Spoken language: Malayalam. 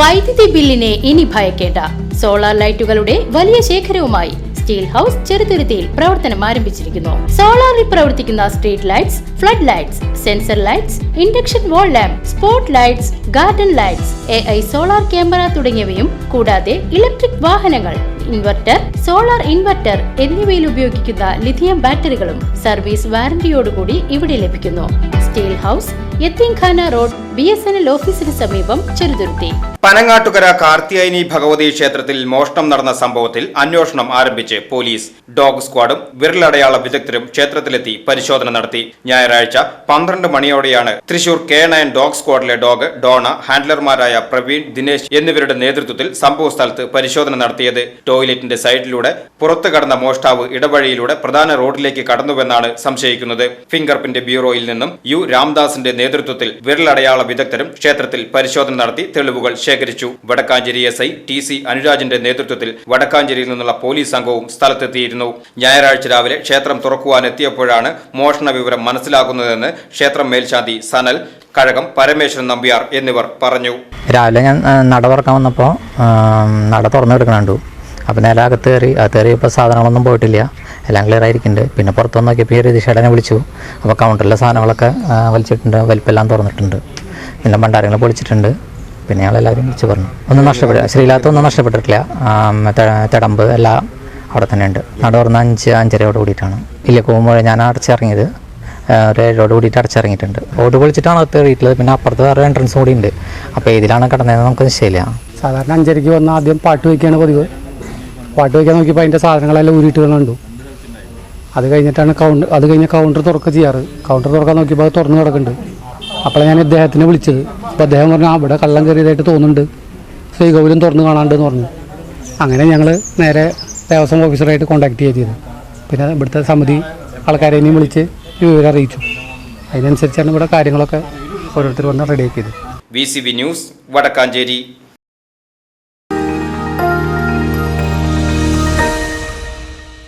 വൈദ്യുതി ബില്ലിനെ ഇനി ഭയക്കേണ്ട. സോളാർ ലൈറ്റുകളുടെ വലിയ ശേഖരവുമായി സ്റ്റീൽ ഹൗസ് ചെറുതുരുത്തിയിൽ പ്രവർത്തനം ആരംഭിച്ചിരിക്കുന്നു. സോളാറിൽ പ്രവർത്തിക്കുന്ന street lights flood lights sensor lights induction wall lamp spot lights garden lights a solar camera തുടങ്ങിയവയും കൂടാതെ ഇലക്ട്രിക് വാഹനങ്ങൾ ഇൻവെർട്ടർ സോളാർ ഇൻവെർട്ടർ എന്നിവയിൽ ഉപയോഗിക്കുന്ന ലിഥിയം ബാറ്ററികളും സർവീസ് വാറന്റിയോടുകൂടി ഇവിടെ ലഭിക്കുന്നു. Steel house Yatheemkhana road B S N L ഓഫീസിന് സമീപം ചെറുതുരുത്തി. പനങ്ങാട്ടുകര കാർത്തിയായനി ഭഗവതി ക്ഷേത്രത്തിൽ മോഷണം നടന്ന സംഭവത്തിൽ അന്വേഷണം ആരംഭിച്ച് പോലീസ് ഡോഗ് സ്ക്വാഡും വിരലടയാള വിദഗ്ധരും ക്ഷേത്രത്തിലെത്തി പരിശോധന നടത്തി. ഞായറാഴ്ച പന്ത്രണ്ട് മണിയോടെയാണ് തൃശൂർ കെ നയൻ ഡോഗ് സ്ക്വാഡിലെ ഡോഗ് ഡോണ ഹാൻഡ്ലർമാരായ പ്രവീൺ ദിനേശ് എന്നിവരുടെ നേതൃത്വത്തിൽ സംഭവ സ്ഥലത്ത് പരിശോധന നടത്തിയത്. ടോയ്ലറ്റിന്റെ സൈഡിലൂടെ പുറത്തു കടന്ന മോഷ്ടാവ് ഇടവഴിയിലൂടെ പ്രധാന റോഡിലേക്ക് കടന്നുവെന്നാണ് സംശയിക്കുന്നത്. ഫിംഗർ പ്രിന്റ് ബ്യൂറോയിൽ നിന്നും യു രാംദാസിന്റെ നേതൃത്വത്തിൽ വിരലടയാള വിദഗ്ധരും ക്ഷേത്രത്തിൽ പരിശോധന നടത്തി തെളിവുകൾ ശേഖരിച്ചു. Vadakkanchery S I T C അനുരാജിന്റെ നേതൃത്വത്തിൽ വടക്കാഞ്ചേരിയിൽ നിന്നുള്ള പോലീസ് സംഘവും സ്ഥലത്തെത്തിയിരുന്നു. ഞായറാഴ്ച രാവിലെ ക്ഷേത്രം തുറക്കുവാനെത്തിയപ്പോഴാണ് മോഷണ വിവരം മനസ്സിലാകുന്നതെന്ന് ക്ഷേത്രം മേൽശാന്തി സനൽ കഴകം പരമേശ്വരൻ നമ്പ്യാർ എന്നിവർ പറഞ്ഞു. രാവിലെ ഞാൻ നട തുറക്കാൻ വന്നപ്പോൾ നട തുറന്നു കിടക്കണുണ്ടു അപ്പോൾ നേരെ അകത്ത് കയറി അകത്ത് കയറിയപ്പോൾ സാധനങ്ങളൊന്നും പോയിട്ടില്ല. എല്ലാം ക്ലിയർ ആയിരിക്കുന്നുണ്ട്. പിന്നെ പുറത്ത് വന്ന് നോക്കിയപ്പോൾ ഈ രതീഷേടനെ വിളിച്ചു. അപ്പോൾ കൗണ്ടറിലെ സാധനങ്ങളൊക്കെ വലിച്ചിട്ടുണ്ട് വലിപ്പെല്ലാം തുറന്നിട്ടുണ്ട്. പിന്നെ ഭണ്ഡാരങ്ങൾ പൊളിച്ചിട്ടുണ്ട്. പിന്നെ ഞങ്ങളെല്ലാവരും വിളിച്ച് പറഞ്ഞു. ഒന്നും നഷ്ടപ്പെട്ടില്ല. ശ്രീലാത്ത് ഒന്നും നഷ്ടപ്പെട്ടിട്ടില്ല. തിടമ്പ് എല്ലാം അവിടെ തന്നെ ഉണ്ട് നട തുറന്ന് അഞ്ച് അഞ്ചരയോട് കൂടിയിട്ടാണ്. ഇല്ല പോകുമ്പോൾ ഞാൻ അടച്ചിറങ്ങിയത്. ഒരു ഏഴോട് കൂടിയിട്ട് അടച്ചിറങ്ങിയിട്ടുണ്ട്. ഓട് പൊളിച്ചിട്ടാണ് അകത്ത് കയറിയിട്ടുള്ളത്. പിന്നെ അപ്പുറത്ത് വേറെ എൻട്രൻസ് കൂടി ഉണ്ട് അപ്പോൾ ഇതിലാണ് കിടന്നതെന്ന് നമുക്ക് നിശ്ചയില്ല സാധാരണ അഞ്ചരയ്ക്ക് വന്ന ആദ്യം പാട്ട് വയ്ക്കുകയാണ് പതിവ്. പാട്ട് വയ്ക്കാൻ നോക്കിയപ്പോൾ അതിന്റെ സാധനങ്ങളെല്ലാം ഊരിയിട്ട് കണ്ടു. അത് കഴിഞ്ഞിട്ടാണ് കൗണ്ടർ അത് കഴിഞ്ഞ് കൗണ്ടർ തുറക്കുക ചെയ്യാറ്. കൗണ്ടർ തുറക്കാൻ നോക്കിയപ്പോൾ അത് തുറന്നു കിടക്കുന്നുണ്ട്. അപ്പോഴാണ് ഞാൻ ഇദ്ദേഹത്തിനെ വിളിച്ചത്. അപ്പോൾ അദ്ദേഹം പറഞ്ഞു അവിടെ കള്ളം കയറിയതായിട്ട് തോന്നുന്നുണ്ട്. ശ്രീകോവിലും തുറന്ന് കാണാണ്ടെന്ന് പറഞ്ഞു. അങ്ങനെ ഞങ്ങൾ നേരെ ദേവസ്വം ഓഫീസറായിട്ട് കോൺടാക്ട് ചെയ്തത്. പിന്നെ ഇവിടുത്തെ സമിതി ആൾക്കാരെയും വിളിച്ച് വിവരം അറിയിച്ചു. അതിനനുസരിച്ചാണ് ഇവിടെ കാര്യങ്ങളൊക്കെ ഓരോരുത്തർ വന്ന് റെഡിയാക്കിയത് V C B news Vadakkanchery.